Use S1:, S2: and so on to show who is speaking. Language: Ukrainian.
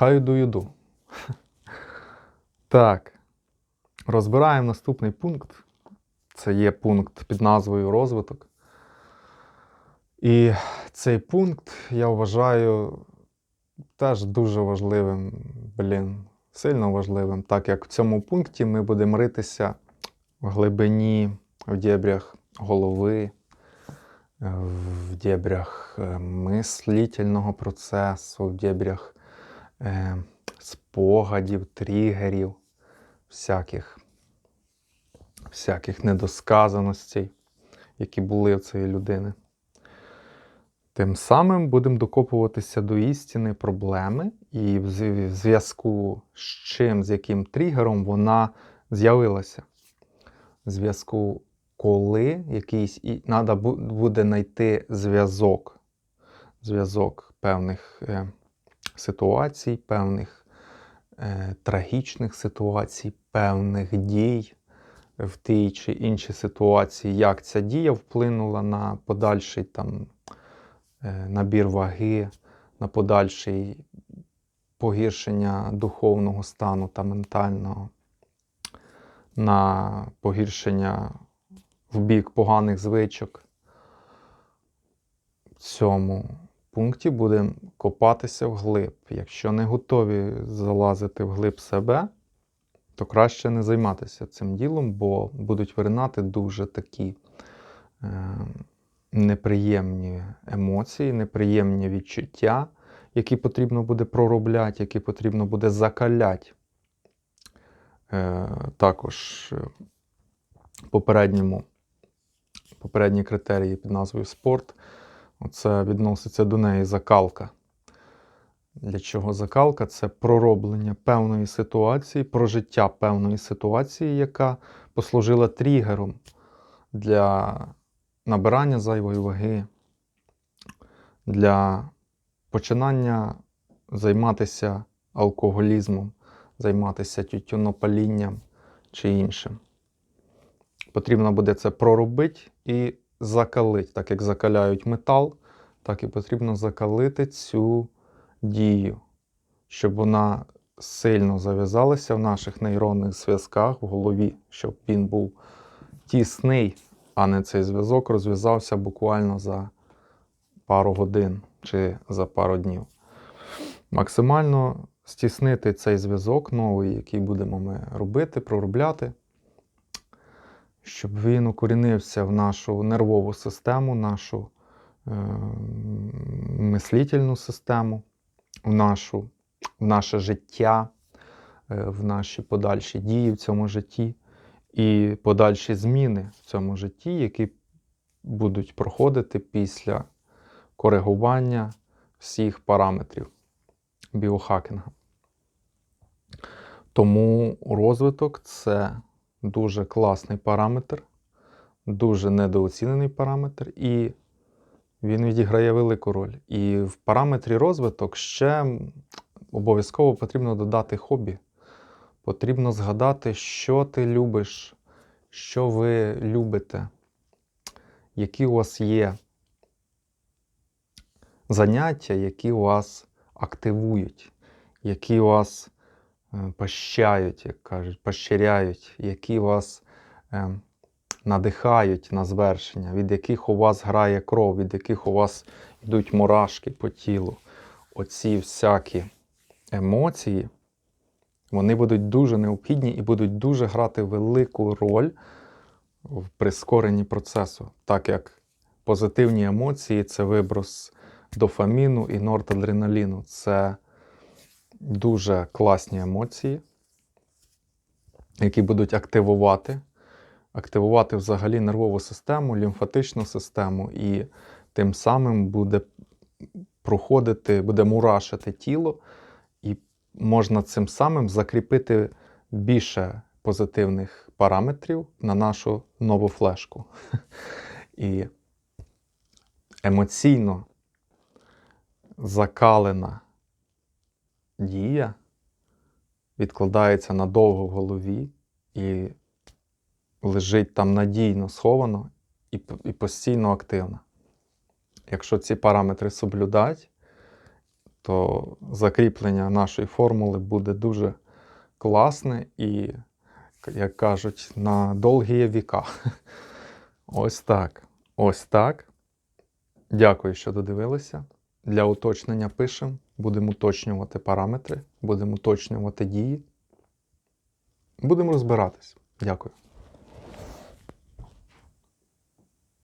S1: Do you do? Так. Розбираємо наступний пункт. Це є пункт під назвою розвиток. І цей пункт я вважаю теж дуже важливим, блін, сильно важливим, так як в цьому пункті ми будемо ритися в глибині, в дєбрях голови, в дєбрях е, мислительного процесу, в дєбрях е, спогадів, тригерів, всяких, всяких недосказаностей, які були у цієї людини. Тим самим будемо докопуватися до істини проблеми, і в зв'язку з чим, з яким тригером вона з'явилася. В зв'язку, коли якийсь і треба буде знайти зв'язок, зв'язок певних е, ситуацій, певних е, трагічних ситуацій, певних дій в тій чи іншій ситуації, як ця дія вплинула на подальший там е, набір ваги, на подальший погіршення духовного стану та ментального, на погіршення в бік поганих звичок. Цьому пункті будемо копатися вглиб. Якщо не готові залазити вглиб себе, то краще не займатися цим ділом, бо будуть виринати дуже такі е, неприємні емоції, неприємні відчуття, які потрібно буде проробляти, які потрібно буде закаляти. Е, також е, попередньому, попередні критерії під назвою спорт. Оце відноситься до неї закалка. Для чого закалка? Це пророблення певної ситуації, прожиття певної ситуації, яка послужила тригером для набирання зайвої ваги, для починання займатися алкоголізмом, займатися тютюнопалінням чи іншим. Потрібно буде це проробити і закалити. Так як закаляють метал, так і потрібно закалити цю дію, щоб вона сильно зав'язалася в наших нейронних зв'язках в голові, щоб він був тісний, а не цей зв'язок розв'язався буквально за пару годин чи за пару днів. Максимально стіснити цей зв'язок новий, який будемо ми робити, проробляти, щоб він укорінився в нашу нервову систему, нашу е, мислительну систему, в, нашу, в наше життя, е, в наші подальші дії в цьому житті і подальші зміни в цьому житті, які будуть проходити після коригування всіх параметрів біохакінга. Тому розвиток це дуже класний параметр, дуже недооцінений параметр, і він відіграє велику роль. І в параметрі розвиток ще обов'язково потрібно додати хобі. Потрібно згадати, що ти любиш, що ви любите, які у вас є заняття, які вас активують, які вас е, пощають, як кажуть, пощиряють, які вас е, надихають на звершення, від яких у вас грає кров, від яких у вас йдуть мурашки по тілу. Оці всякі емоції, вони будуть дуже необхідні і будуть дуже грати велику роль в прискоренні процесу, так як позитивні емоції це виброс дофаміну і нортадреналіну. Це дуже класні емоції, які будуть активувати, активувати взагалі нервову систему, лімфатичну систему, і тим самим буде проходити, буде мурашити тіло, і можна цим самим закріпити більше позитивних параметрів на нашу нову флешку. І емоційно закалена дія відкладається надовго в голові і лежить там надійно сховано і, і постійно активна. Якщо ці параметри соблюдать, то закріплення нашої формули буде дуже класне і, як кажуть, на довгі віка. Ось так. Ось так. Дякую, що додивилися. Для уточнення пишемо. Будемо уточнювати параметри, будемо уточнювати дії. Будемо розбиратись. Дякую.